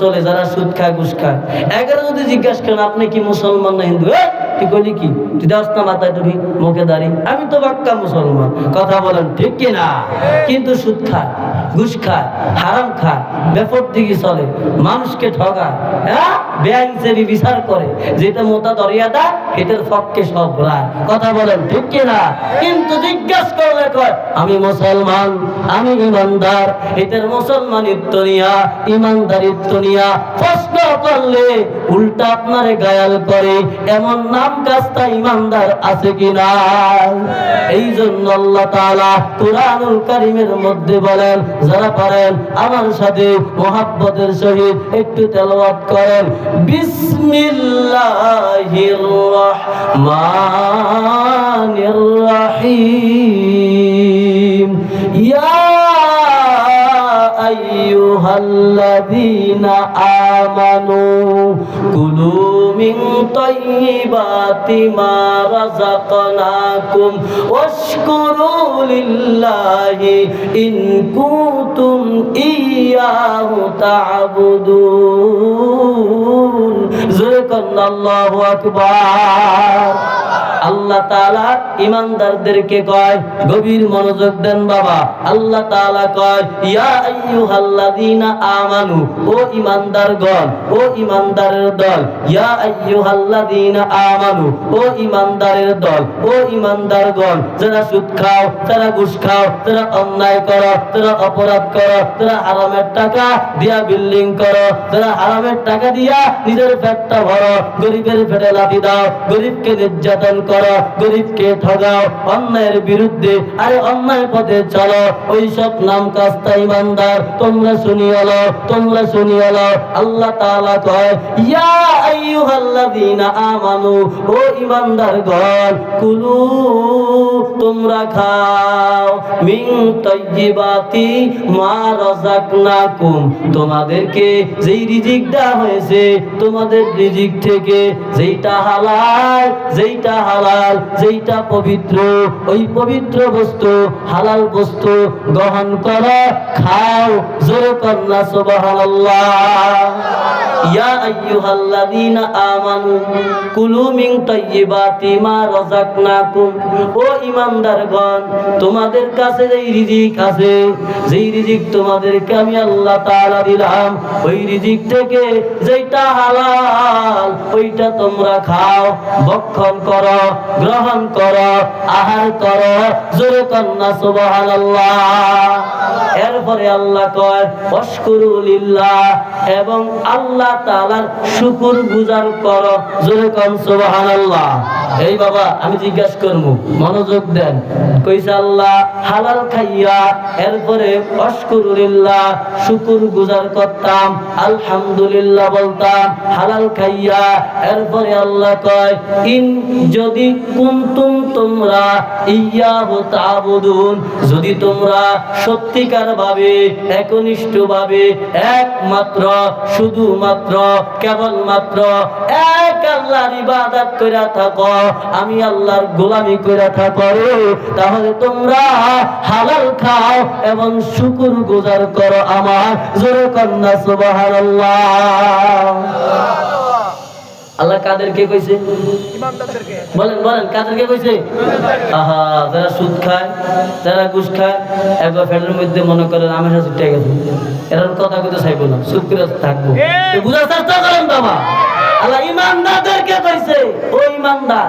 চলে যারা সুদ খায় ঘুষ খায় এগারো যদি জিজ্ঞাসা করেন, আপনি কি মুসলমান না হিন্দু? তুই কইলি কি? তুই দাস না মাথায় টুপি, মুখে দাঁড়ি, আমি তো বাক্কা মুসলমান। কথা বলেন ঠিক কিনা? কিন্তু সুদ খায় ঘুষ খায় হারাম খায় বেপর দিকে চলে, মানুষকে ঠগায়। হ্যাঁ? বিচার করে। যেটা এটার পক্ষে সব রায়। কথা বলেন, ঠিক কিন্তু করলে কয়, আমি মুসলমান, আমি ইমানদার, এটার প্রশ্ন করলে উল্টা আপনারে গায়াল করে, এমন নাম কাজটা ইমানদার আছে কিনা এই জন্য আল্লাহ তাআলা কুরআনুল কারীমের মধ্যে বলেন, যারা পারেন আমার সাথে মোহাব্বতের সহিত একটু তেলাওয়াত করেন। বিসমিল্লাহির ইয়া আমানু কুল من طيبات ما رزقناكم واشكروا لله إن كنتم إياه تعبدون زرقنا الله أكبر আল্লাহ ইমানদারদেরকে কয়, গভীর মনোযোগ দেন বাবা। আল্লাহ তাআলা কয়, ইয়া আমানু, ও ও ইমানদারের দল, ইয়া আমানু, ও ইমানদারের দল, ও ইমানদারগণ যারা সুদ খাও, যারা ঘুষ খাও, যারা অন্যায় করো, যারা অপরাধ করো, যারা হারামের টাকা দিয়া বিল্ডিং করো, যারা হারামের টাকা দিয়া নিজের পেটটা ভরো, গরিবের পেটে লাথি দাও, গরিবকে নির্যাতন করো গরিবকে ঠগাও, অন্যায়ের বিরুদ্ধে, আরে অন্যায় পথে চলো। ওই সব নাম কাস্তা ইমানদার, তোমরা শুনিয়ালো তোমরা শুনিয়ালো আল্লাহ তাআলা কয়, ইয়া আইয়ুহাল্লাযীনা আমানু, ও ইমানদার গণ কুলু, তোমরা খাও। মিন তাইয়্যিবাতি মা রাযাকনাকুম, তোমাদেরকে যেই রিজিক দেওয়া হয়েছে, তোমাদের রিজিক থেকে, যেইটা হালাল যেইটা হালাল যেইটা পবিত্র, ওই পবিত্র বস্তু, হালাল বস্তু গ্রহণ করো, খাও। জোরে কন্যা সুবহানাল্লাহ। ইয়া আইয়ুহাল্লাযীনা আমানু কুলু মিন তাইয়্যিবাতি মা রাযাকনাকুম। ও ঈমানদারগণ, তোমাদের কাছে যেই রিজিক আছে, যেই রিজিক তোমাদেরকে আমি আল্লাহ তাআলা দিলাম, ওই রিজিক থেকে যেটা হালাল ওইটা তোমরা খাও। ভক্ষণ করো গ্রহণ করো আহার করো। জোরে কন্যা সুবহানাল্লাহ। এরপরে আল্লাহ কয় অশকুরুলিল্লাহ এবং আল্লাহ তাআলার শুকুর গুজার করো। জোরে কন, সুবহানাল্লাহ। এই বাবা, আমি জিজ্ঞাসা করব, মনোযোগ দেন। কইছে আল্লাহ, হালাল খাইয়া এরপরে অশকুরুলিল্লাহ শুকুর গুজার করতাম, আলহামদুলিল্লাহ বলতাম, হালাল খাইয়া। এরপরে আল্লাহ কয়, ইন যদি কুনতুম তোমরা ইয়া তাবুদুন যদি তোমরা সত্যিকার ভাবে একনিষ্ঠ ভাবে একমাত্র, শুধুমাত্র, কেবলমাত্র, এক আল্লাহর ইবাদত কইরা থাকো, আমি আল্লাহর গোলামি কইরা থাকো, তাহলে তোমরা হালাল খাও এবং শুকুর গুজার করো আমার জোরে কন্যা সুবহানাল্লাহ। আল্লাহ কাদেরকে কইছে? বলেন বলেন কাদেরকে কইছে? আহা যারা সুদ খায় যারা ঘুষ খায় একবার ফেডের মধ্যে মনে করেন আমি সাথে আছে এরকম কথা কইতে চাইব না সুদ করে থাকব। বুঝার চেষ্টা করেন বাবা। আল্লাহ ইমানদারদেরকে কইছে? ও ইমানদার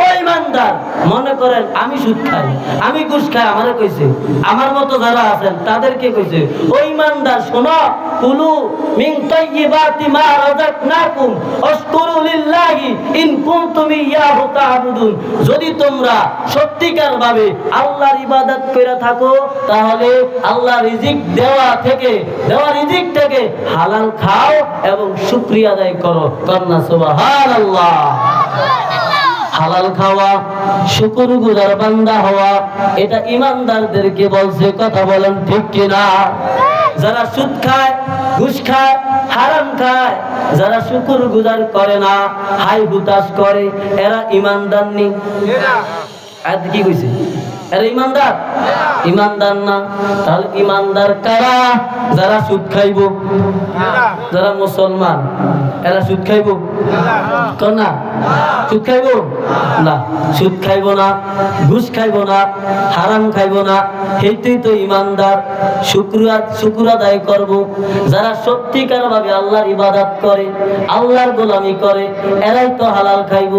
ও ইমানদার মনে করেন আমি সুদ খাই আমি ঘুষ খাই আমারে কইছে। আমার মতো যারা আছেন তাদেরকে কইছে? ও ইমানদার শোনো কুলু মিন তাইয়্যিবাতি মা রাযাকনাকুম আশকুরু লিল্লাহি ইন কুনতুম ইয়াহু তা'বুদুন যদি তোমরা সত্যিকার ভাবে আল্লাহর ইবাদত কইরা থাকো, তাহলে আল্লাহ রিজিক দেওয়া থেকে, দেওয়া রিজিক থেকে হালাল খাও এবং শুকরিয়া আদায় করো। কন্যা সুবহানাল্লাহ। হালাল খাওয়া শুকুর গুজার বান্দা হওয়া, এটা ইমানদারদেরকে বলছে, কথা বলেন ঠিক কিনা? যারা সুদ খায়, ঘুষ খায়, হারাম খায়, যারা শুকুর গুজার করে না, হাই হুতাশ করে, এরা ইমানদার নেই আয়াত কি কইছে? যারা সুদ খাইব। যারা মুসলমান, এরা সুদ খাইব? আল্লাহর ইবাদত করে, আল্লাহর গোলামি করে, এরাই তো হালাল খাইব,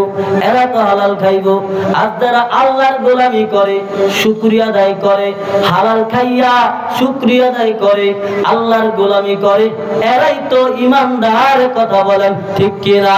এরা তো হালাল খাইব। আর যারা আল্লাহর গোলামি করে শুক্রিয়া আদায় করে, হালাল খাইয়া শুক্রিয়া আদায় করে, আল্লাহর গোলামি করে, এরাই তো ইমানদার, কথা বলেন ঠিক কিনা?